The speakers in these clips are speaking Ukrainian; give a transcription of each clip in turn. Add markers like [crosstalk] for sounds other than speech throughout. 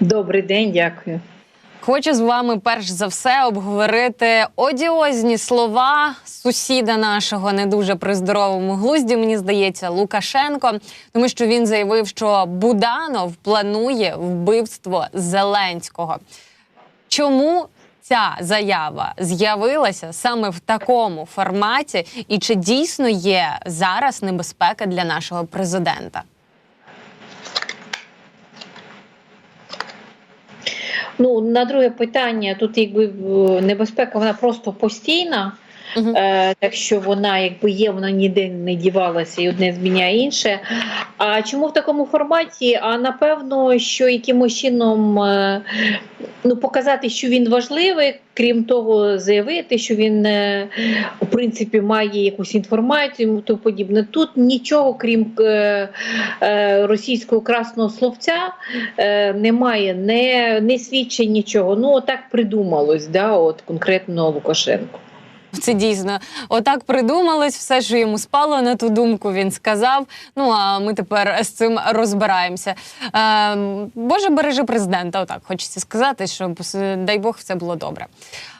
Добрий день, дякую. Хочу з вами перш за все обговорити одіозні слова сусіда нашого не дуже при здоровому глузді. Мені здається, Лукашенко, тому що він заявив, що Буданов планує вбивство Зеленського. Чому ця заява з'явилася саме в такому форматі, і чи дійсно є зараз небезпека для нашого президента? Ну, на друге питання, тут якби небезпека, вона просто постійна. Мгм. Е, так що вона якби є, вона ніде не дівалася і одне зміняє інше. А чому в такому форматі? А напевно, що якимось чином е, ну, показати, що він важливий, крім того, заявити, що він е, в принципі має якусь інформацію, тому подібне. Тут нічого, крім е, е, російського красного словця, немає, не, не свідчень нічого. Ну, отак придумалось, да, от конкретно Лукашенко. [laughs] Це дійсно отак придумалось. Все, що йому спало на ту думку, він сказав. Ну а ми тепер з цим розбираємося. Е, Боже, бережи президента. Отак хочеться сказати, щоб дай Бог все було добре.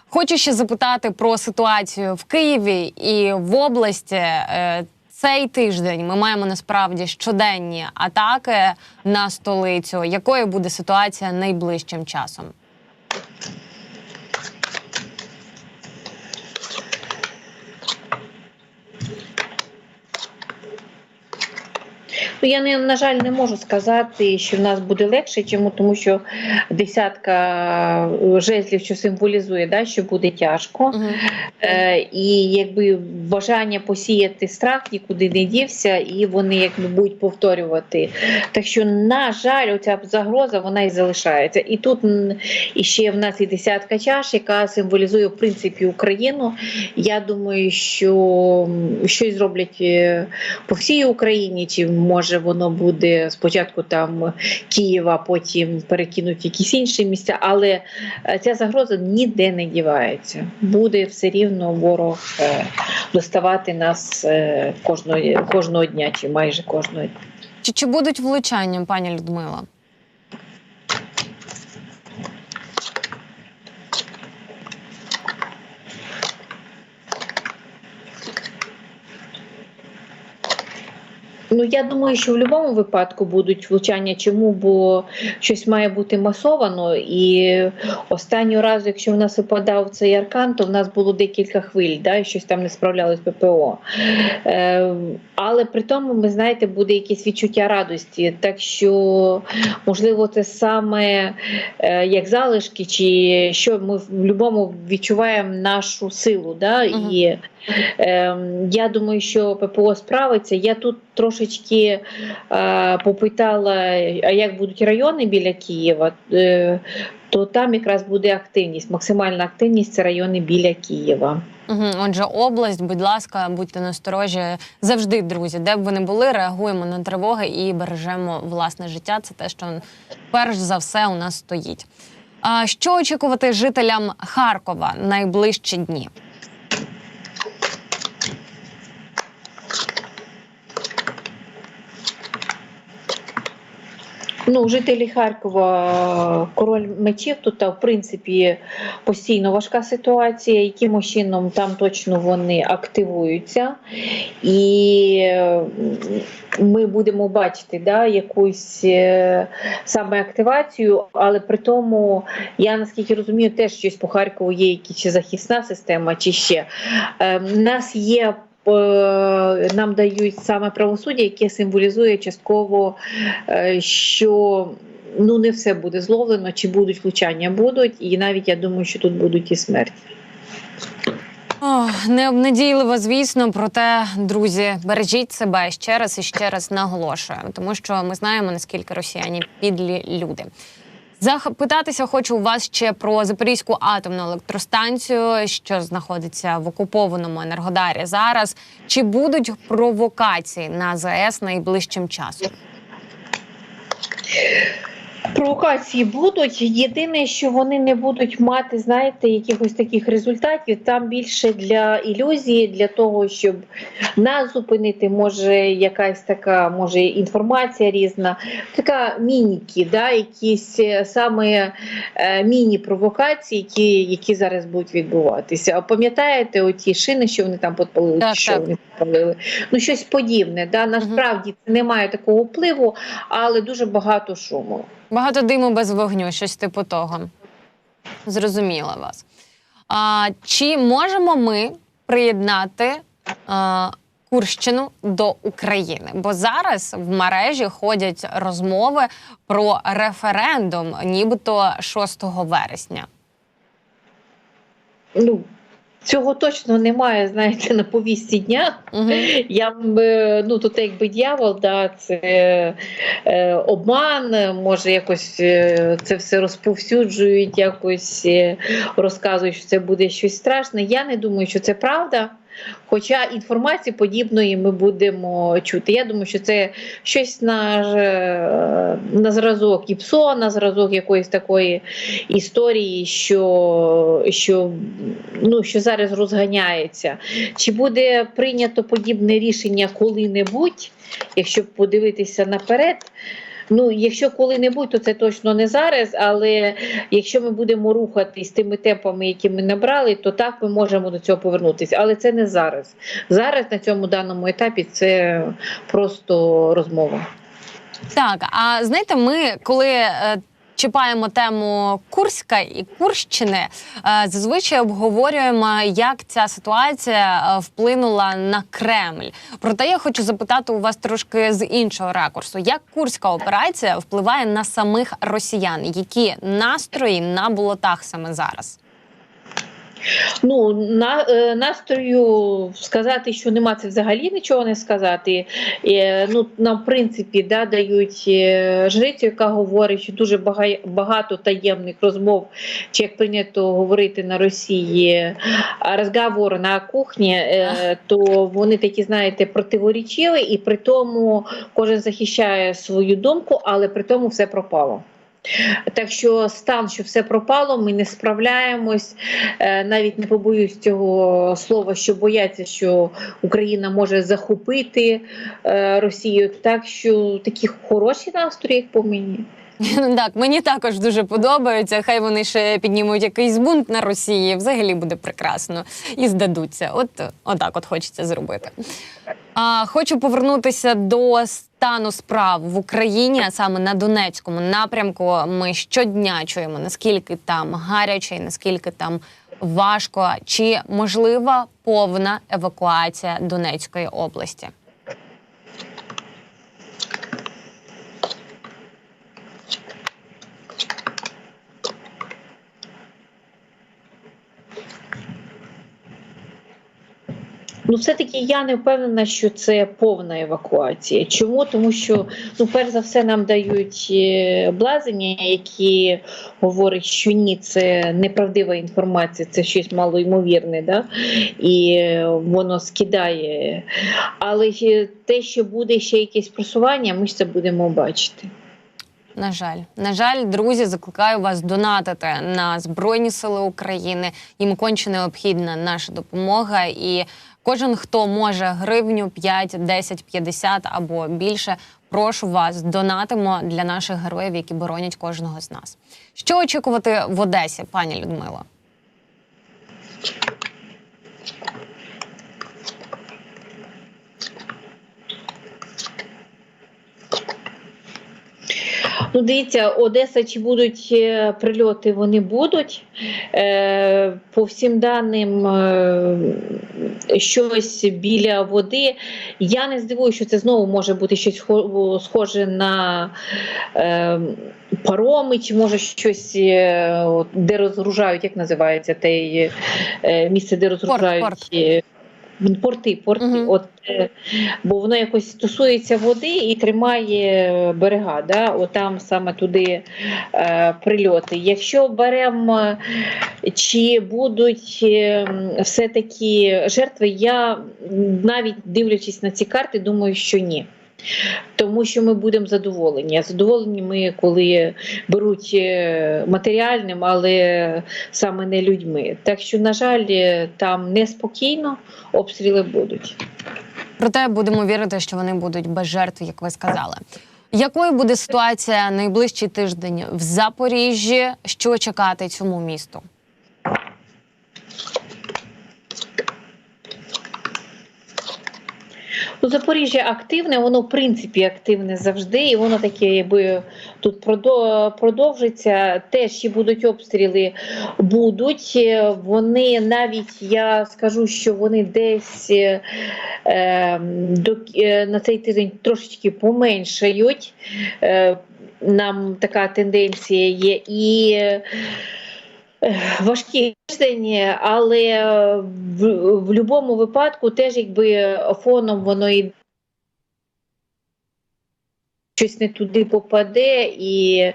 Хочу ще запитати про ситуацію в Києві і в області. Е, Цей тиждень ми маємо насправді щоденні атаки на столицю. Якою буде ситуація найближчим часом? Я не на жаль не можу сказати, що в нас буде легше, чому тому, що десятка е, жезлів, що символізує, да, що буде тяжко. Мгм. Е, і якби бажання посіяти страх нікуди не дівся, і вони якби будуть повторювати. Так що, на жаль, оця загроза вона і залишається. І тут м, іще в нас і десятка чаш, яка символізує в принципі Україну. Я думаю, що щось зроблять е, по всій Україні, чи може воно буде спочатку там Києва, потім перекинуть якісь інші місця, але е, ця загроза ніде не дівається. Буде все рівно ворог е, доставати нас е, кожного, кожного дня, чи майже кожного дня. Чи, чи будуть влучання, пані Людмила? Ну я думаю, що в будь-якому випадку будуть влучання. Чому? Бо щось має бути масовано. І останнього разу, якщо в нас випадав цей аркан, то в нас було декілька хвиль, да, і щось там не справлялось ППО. Е, але при тому, ви знаєте, буде якесь відчуття радості. Так що, можливо, це саме е, як залишки, чи що ми в будь-якому відчуваємо нашу силу. Да? І Ем, Я думаю, що ППО справиться. Я тут трошечки е, попитала, а як будуть райони біля Києва, е, то там якраз буде активність. Максимальна активність це райони біля Києва. Угу. Отже, область, будь ласка, будьте насторожі завжди, друзі. Де б ви не були, реагуємо на тривоги і бережемо власне життя. Це те, що перш за все у нас стоїть. А що очікувати жителям Харкова найближчі дні? Ну, жителі Харкова, король мечів, тут в принципі постійно важка ситуація. Якимось чином там точно вони активуються, і ми будемо бачити да, якусь е, саме активацію, але при тому я наскільки розумію, теж щось по Харкову є, якісь чи захисна система, чи ще Е, в нас є. Е, Нам дають саме правосуддя, яке символізує частково е, що ну не все буде зловлено, чи будуть влучання будуть, і навіть я думаю, що тут будуть і смерті. Ох, необнадійливо, звісно, проте, друзі, бережіть себе ще раз і ще раз наголошую, тому що ми знаємо наскільки росіяни підлі люди. Запитатися хочу у вас ще про Запорізьку атомну електростанцію, що знаходиться в окупованому енергодарі зараз. Чи будуть провокації на ЗАЕС найближчим часом? Провокації будуть. Єдине, що вони не будуть мати, знаєте, якихось таких результатів. Там більше для ілюзії, для того, щоб нас зупинити, може якась така, може інформація різна, така мініки, да, якісь е, саме е, міні-провокації, які, які зараз будуть відбуватися. А пам'ятаєте, оті шини, що вони там підпалили, Так, що так. вони підпалили? Ну щось подібне. Да? Насправді це не має такого впливу, але дуже багато шуму. Багато диму без вогню, щось типу того. Зрозуміла вас. А, чи можемо ми приєднати а, Курщину до України? Бо зараз в мережі ходять розмови про референдум, нібито 6 вересня. Ну, цього точно немає, знаєте, на повісті дня. Угу. Я е, ну тут якби дьявол, да, це е, обман, може якось е, це все розповсюджують, якось е, розказують, що це буде щось страшне. Я не думаю, що це правда. Хоча інформації подібної ми будемо чути. Я думаю, що це щось на, е, на зразок ІПСО, на зразок якоїсь такої історії, що, що, ну, що зараз розганяється. Чи буде прийнято подібне рішення коли-небудь, якщо подивитися наперед? Ну, якщо коли-небудь, то це точно не зараз. Але якщо ми будемо рухатись тими темпами, які ми набрали, то так ми можемо до цього повернутися. Але це не зараз. Зараз на цьому даному етапі це просто розмова. Так, а знаєте, ми коли е, чіпаємо тему Курська і Курщини, е, зазвичай обговорюємо, як ця ситуація е, вплинула на Кремль. Проте я хочу запитати у вас трошки з іншого ракурсу: як курська операція впливає на самих росіян? Які настрої на болотах саме зараз? Ну, на, е, настрою сказати, що нема, це взагалі нічого не сказати. Е, ну, нам, в принципі, да, дають е, жрицю, яка говорить, що дуже багато таємних розмов, чи як прийнято говорити на Росії, а, розговор на кухні, е, то вони такі, знаєте, противоречиві, і при тому кожен захищає свою думку, але при тому все пропало. Так що стан, що все пропало, ми не справляємось. Е, Навіть не побоюсь цього слова, що бояться, що Україна може захопити е, Росію. Так що такі хороші настрої, як по мені. [laughs] Так, мені також дуже подобається. Хай вони ще піднімуть якийсь бунт на Росії. Взагалі буде прекрасно і здадуться. От отак, от хочеться зробити. А, хочу повернутися до стану справ в Україні, а саме на Донецькому напрямку. Ми щодня чуємо наскільки там гаряче, наскільки там важко, чи можлива повна евакуація Донецької області. Ну, все-таки я не впевнена, що це повна евакуація. Чому? Тому що, ну, перш за все, нам дають е, блазення, які говорять, що ні, це неправдива інформація, це щось малоймовірне, да? і е, воно скидає. Але те, що буде ще якесь просування, ми ж це будемо бачити. На жаль, на жаль, друзі, закликаю вас донатити на Збройні Сили України. Їм конче необхідна наша допомога. І кожен, хто може гривню 5, 10, 50 або більше, прошу вас, донатимо для наших героїв, які боронять кожного з нас. Що очікувати в Одесі, пані Людмило? Ну, дивіться, Одеса, чи будуть е, прильоти, вони будуть. Е, по всім даним, е, щось біля води. Я не здивуюся, що це знову може бути щось схоже на пароми, чи може щось, де розгружають, як називається те місце, де розгружають. порт. е, Порти, порти, Мгм. от е, бо воно якось стосується води і тримає берега. Да? От там саме туди е, прильоти. Якщо беремо, чи будуть е, все-таки жертви, я навіть дивлячись на ці карти, думаю, що ні. Тому що ми будемо задоволені. Задоволені ми, коли беруть е, матеріальним, але саме не людьми. Так що, на жаль, е, там неспокійно обстріли будуть. Проте будемо вірити, що вони будуть без жертв, як ви сказали. Якою буде ситуація найближчий тиждень в Запоріжжі? Що чекати цьому місту? Ну, Запоріжжя активне, воно в принципі активне завжди, і воно таке, якби тут продовжиться. Теж ще будуть обстріли, будуть. Е, Вони навіть я скажу, що вони десь е, е, до, е, на цей тиждень трошечки поменшають. Е, нам така тенденція є. І е, важкий тиждень, але в, в будь-якому випадку теж якби фоном воно і щось не туди попаде, і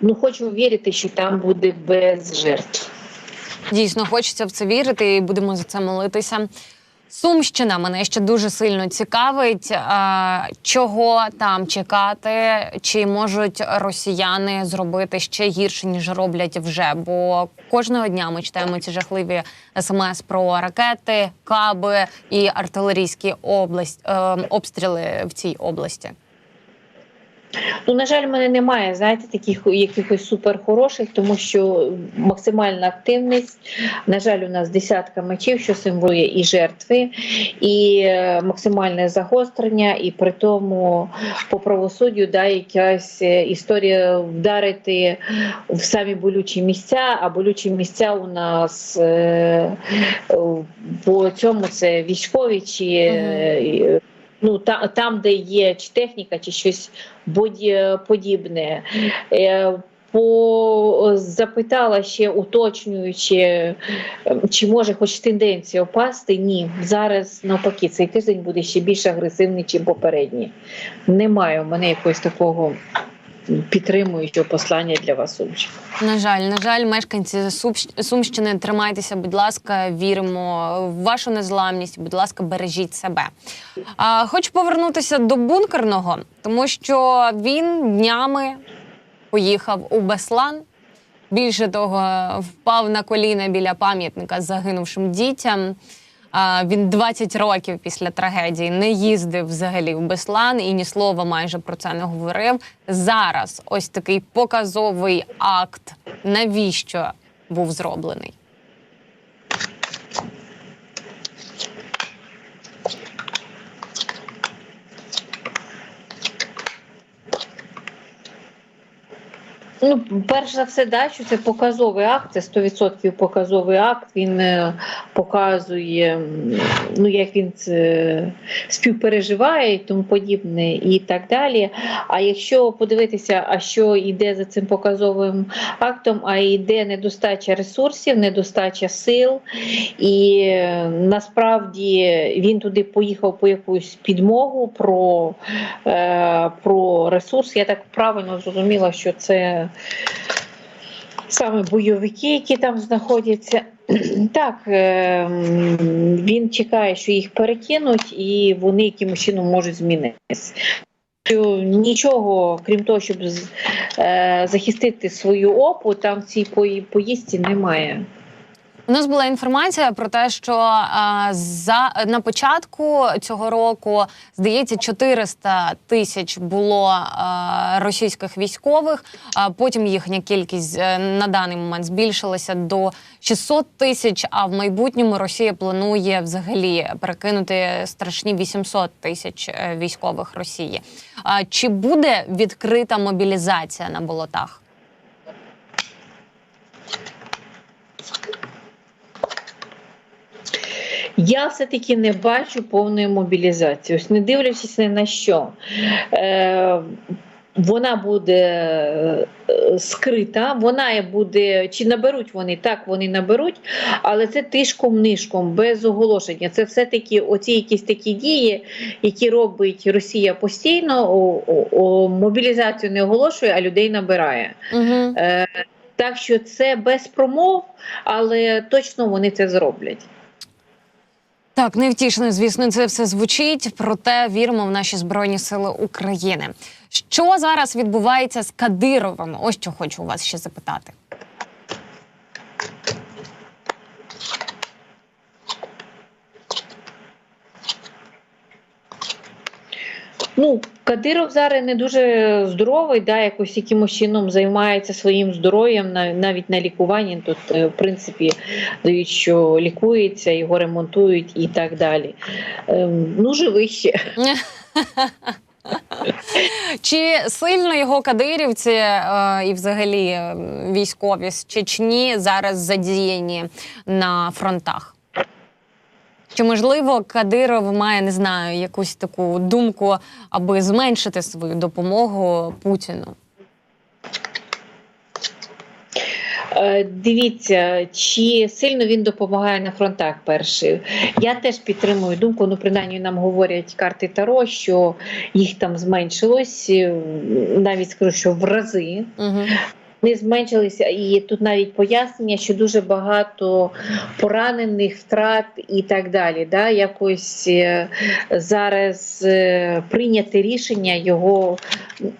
ну хочу вірити, що там буде без жертв. Дійсно, хочеться в це вірити і будемо за це молитися. Сумщина мене ще дуже сильно цікавить. А, чого там чекати? Чи можуть росіяни зробити ще гірше, ніж роблять вже? Бо кожного дня ми читаємо ці жахливі смс про ракети, каби і артилерійські область, е, обстріли в цій області. Ну, на жаль, в мене немає, знаєте, таких якихось суперхороших, тому що максимальна активність. На жаль, у нас десятка мечів, що символує і жертви, і е, максимальне загострення, і при тому по правосуддю да, якась е, історія вдарити в самі болючі місця, а болючі місця у нас е, по цьому це військові чи. Ну, та, там, де є чи техніка, чи щось подібне. Е, По запитала ще уточнюючи, е, чи може хоч тенденція опасти. Ні, зараз навпаки, цей тиждень буде ще більш агресивний, ніж попередній. Немає у мене якогось такого підтримуючого послання для вас. Сумчик. На жаль, на жаль, мешканці Сумщ- Сумщини, тримайтеся, будь ласка, віримо в вашу незламність. Будь ласка, бережіть себе. А, хочу повернутися до бункерного, тому що він днями поїхав у Беслан. Більше того, впав на коліна біля пам'ятника загинувшим дітям. Він 20 років після трагедії не їздив взагалі в Беслан і ні слова майже про це не говорив. Зараз ось такий показовий акт. Навіщо був зроблений? Ну, перш за все, да, що це показовий акт, це 100% показовий акт. Він е, показує, ну, як він це співпереживає і тому подібне, і так далі. А якщо подивитися, а що йде за цим показовим актом, а йде недостача ресурсів, недостача сил, і е, насправді він туди поїхав по якусь підмогу про, е, про ресурс. Я так правильно зрозуміла, що це саме бойовики, які там знаходяться. [clears throat] Так, е, він чекає, що їх перекинуть, і вони якимось чином можуть змінитися. Нічого, крім того, щоб е, захистити свою опу, там в цій поїздці немає. У нас була інформація про те, що а, за на початку цього року здається 400 тисяч було а, російських військових. А потім їхня кількість е, на даний момент збільшилася до 600 тисяч. А в майбутньому Росія планує взагалі перекинути страшні 800 тисяч е, військових Росії. А чи буде відкрита мобілізація на болотах? Я все-таки не бачу повної мобілізації. Ось не дивлячись ні на що. Е, вона буде е, скрита, вона буде, чи наберуть вони, так вони наберуть, але це тишком-нишком, без оголошення. Це все-таки оці якісь такі дії, які робить Росія постійно, о, о, о, мобілізацію не оголошує, а людей набирає. Угу. Е, так що це без промов, але точно вони це зроблять. Так, невтішно, звісно, це все звучить. Проте віримо в наші збройні сили України. Що зараз відбувається з Кадировим? Ось що хочу у вас ще запитати. Ну, Кадиров зараз не дуже здоровий, да, якось якимось чином займається своїм здоров'ям, на- навіть на лікуванні. Тут, е, в принципі, дають, що лікується, його ремонтують і так далі. Ем, Ну, живий ще. Чи сильно його кадирівці е, і взагалі е, військові з Чечні зараз задіяні на фронтах? Чи можливо Кадиров має не знаю якусь таку думку, аби зменшити свою допомогу Путіну? Е, Дивіться, чи сильно він допомагає на фронтах перший. Я теж підтримую думку, ну принаймні нам говорять карти Таро, що їх там зменшилось, е, навіть скажу, що в рази. Угу. Вони зменшилися, і тут навіть пояснення, що дуже багато поранених, втрат і так далі. Да? Якось е, зараз е, прийняти рішення його,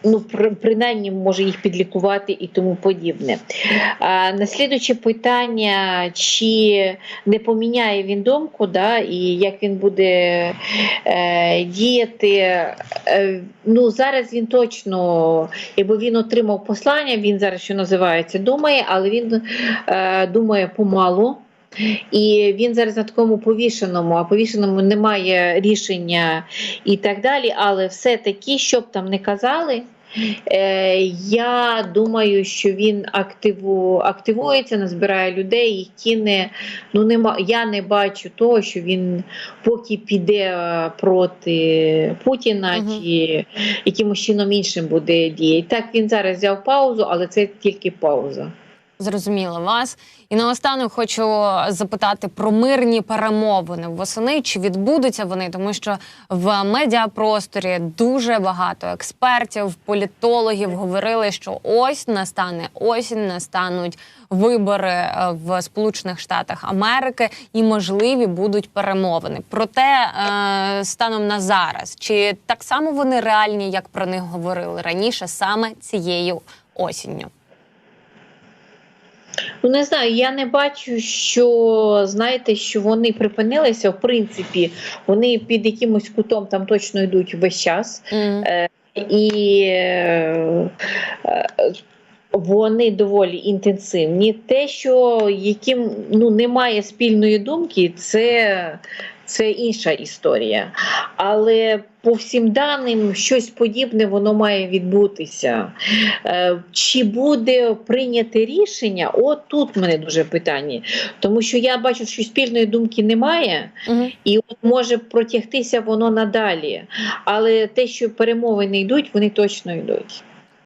ну принаймні може їх підлікувати і тому подібне. А наслідуюче питання, чи не поміняє він думку, да? і як він буде е, діяти. Е, ну зараз він точно, якби він отримав послання, він зараз що називається, думає, але він е, думає помалу. І він зараз на такому повішеному, а повішеному немає рішення і так далі. Але все-таки, що б там не казали, е, я думаю, що він активу, активується, назбирає людей, їх кине. Ну, нема, я не бачу того, що він поки піде е, проти Путіна Мгм. чи якимось чином іншим буде діяти. Так, він зараз взяв паузу, але це тільки пауза. Зрозуміла вас. І наостанок хочу запитати про мирні перемовини восени. Чи відбудуться вони? Тому що в медіапросторі дуже багато експертів, політологів говорили, що ось настане осінь, настануть вибори е, в Сполучених Штатах Америки, і можливі будуть перемовини. Проте е, станом на зараз, чи так само вони реальні, як про них говорили раніше, саме цією осінню? Ну не знаю, я не бачу, що знаєте, що вони припинилися. В принципі, вони під якимось кутом там точно йдуть весь час. Мгм. і е, е, вони доволі інтенсивні. Те, що яким ну, немає спільної думки, це, це інша історія. Але по всім даним щось подібне воно має відбутися. Е, Чи буде прийняте рішення? От тут в мене дуже питання. Тому що я бачу, що спільної думки немає. І от може протягтися воно надалі. Але те, що перемовини йдуть, вони точно йдуть.